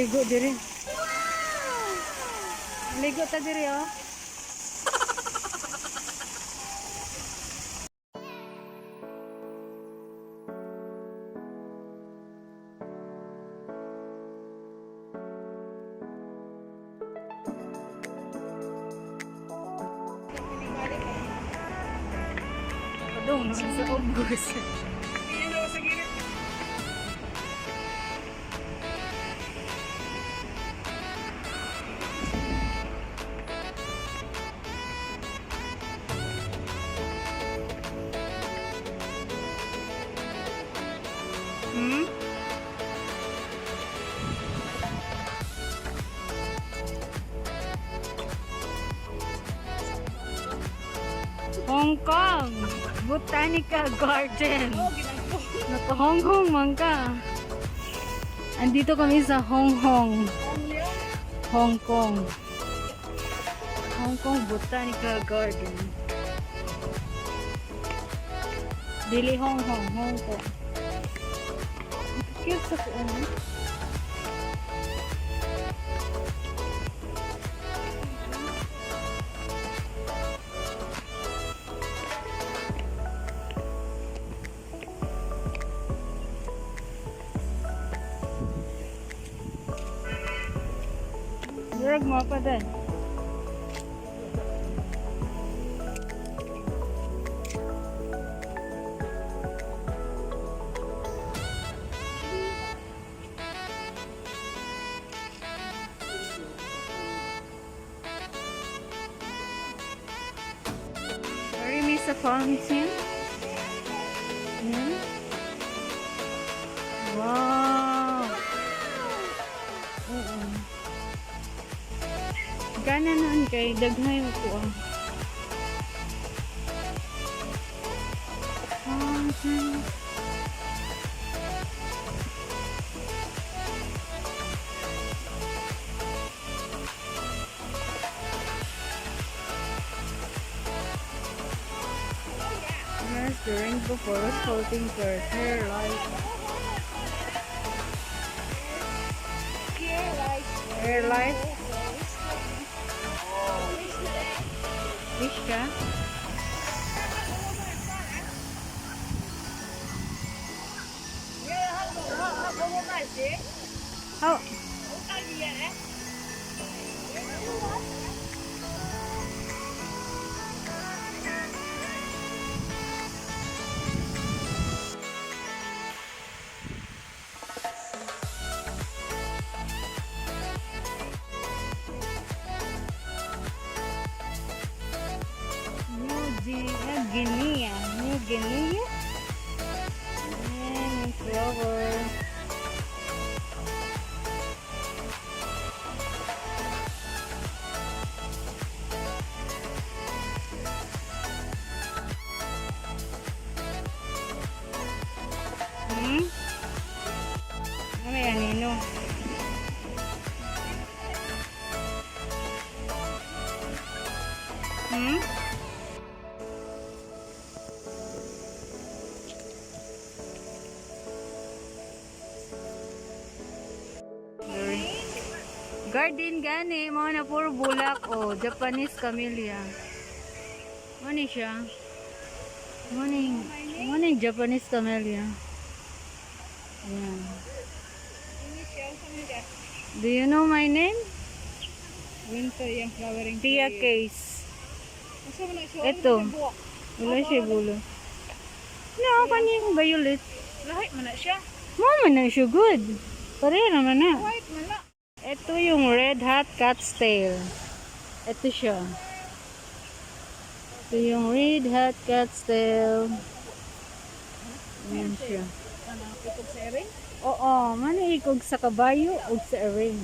Maligo diri. Maligo ta diri oh. Padung sa ubos. Hong Kong Botanical Garden. Naka-Hong Kong man ka. Andito kami sa Hong Kong. Hong Kong. Hong Kong Botanical Garden. Dili Hong Kong, Hong Kong. Cute sa ano. Drag mo pa din. Sorry, miss fountain. Daghay mo po ah. Fountain. Nurse the rainbow forest floating bird. Hair light. Hair light. Fish ka? Oh. Guinea. Garden gani, mga na puro bulak o Japanese camellia. Ano siya? Ano yung Japanese camellia? Ayan. Do you know my name? Winter yung flowering Tia Case. Mo? Ito. Wala siya gulo. No, kanyang violet. Lahat mo na siya. Mama na siya good. Pareho naman na. White man na. Ito yung red hot cat's tail. Ito siya. Ito yung red hot cat's tail. Ayan siya. Pitog sa ering? Oo, maniikog sa kabayo o sa ring.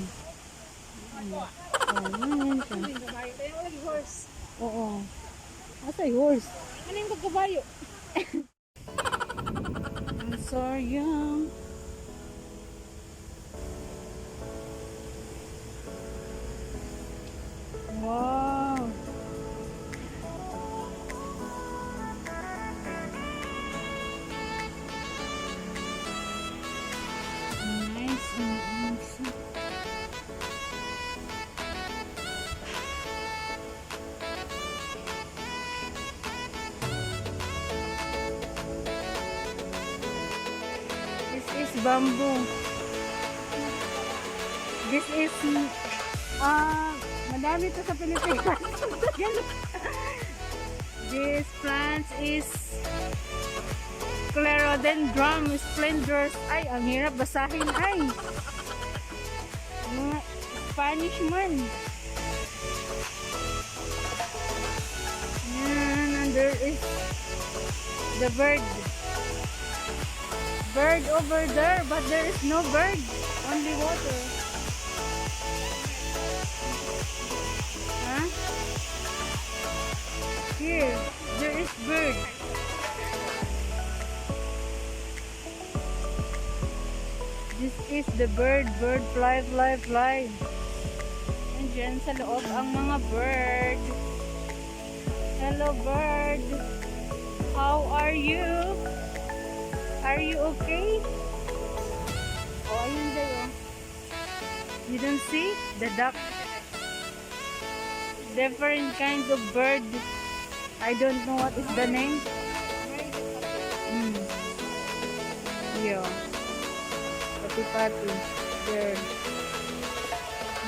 Oh, ayan siya. Ano. Oo. Asa yung horse? Ano yung kabayo? I'm so young. Bamboo. This is, ah, madami to sa Pilipinas. This plant is Sclerodendron splendors. Ay, ang hirap basahin ay. Mga Spanish man. Yan, and there is the bird. Bird over there, but there is no bird. Only water. Huh? Here, there is bird. This is the bird, bird, fly, fly, fly. Andyan sa loob ang mga bird. Hello bird. How are you? Are you okay? Oh, ayun dayo. You don't see? The duck. Different kinds of bird. I don't know what is the name. Hmm. Yeah. Pati-pati. There.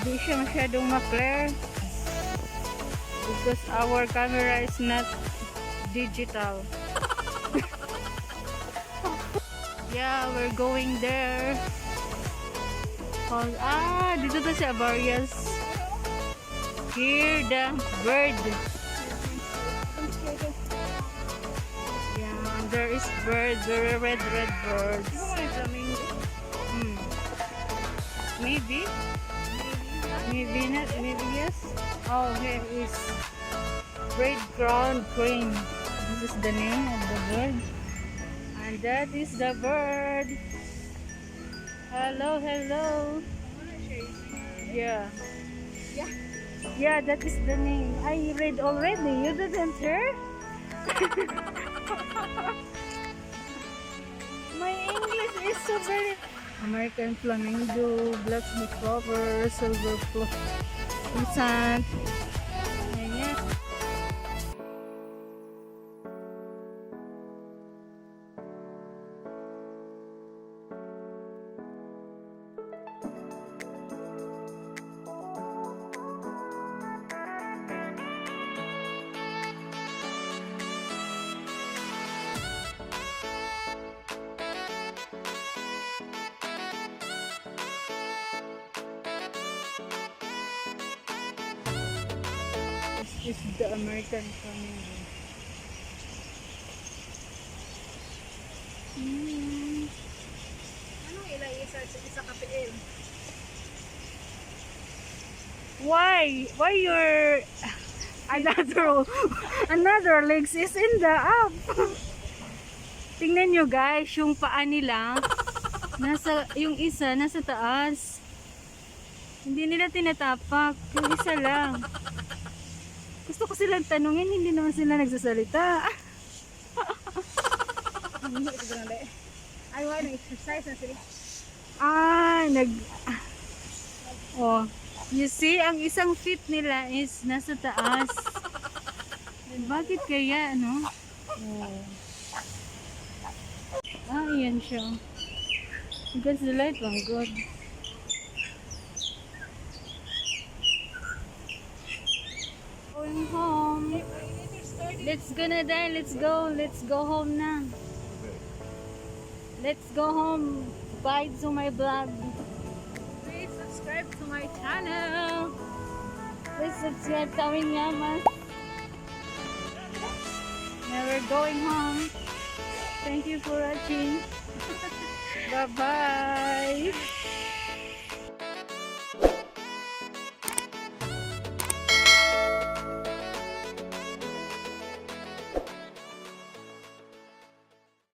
Hindi siya masyadong ma-clear. Because our camera is not digital. Yeah, we're going there. Oh, ah, dito to si Abarias. Here the bird. Yeah, there is bird, very red, red birds. Hmm. Maybe. Maybe not. Maybe yes. Oh, here is red ground crane. This is the name of the bird. And that is the bird. Hello, hello. Yeah. Yeah. Yeah, that is the name. I read already. You didn't hear? My English is so very... American flamingo, blacksmith clover, silver pleasant. Is the American flamingo. Mm. Anong ilang isa sa isa ka PL? Why? Why your another another legs is in the up? Tingnan nyo guys, yung paa nila nasa yung isa nasa taas. Hindi nila tinatapak, yung isa lang. Gusto ko silang tanungin, hindi naman sila nagsasalita. Ay, wala na exercise na sila. Ah, nag... Oh, you see, ang isang feet nila is nasa taas. Bakit kaya, no? Oh. Ah, yan siya. Because the light one good. Going home. Let's go na. Let's go. Let's go home na. Let's go home. Bye to my vlog. Please subscribe to my channel. Please subscribe to aming yaman. Now we're going home. Thank you for watching. Bye-bye.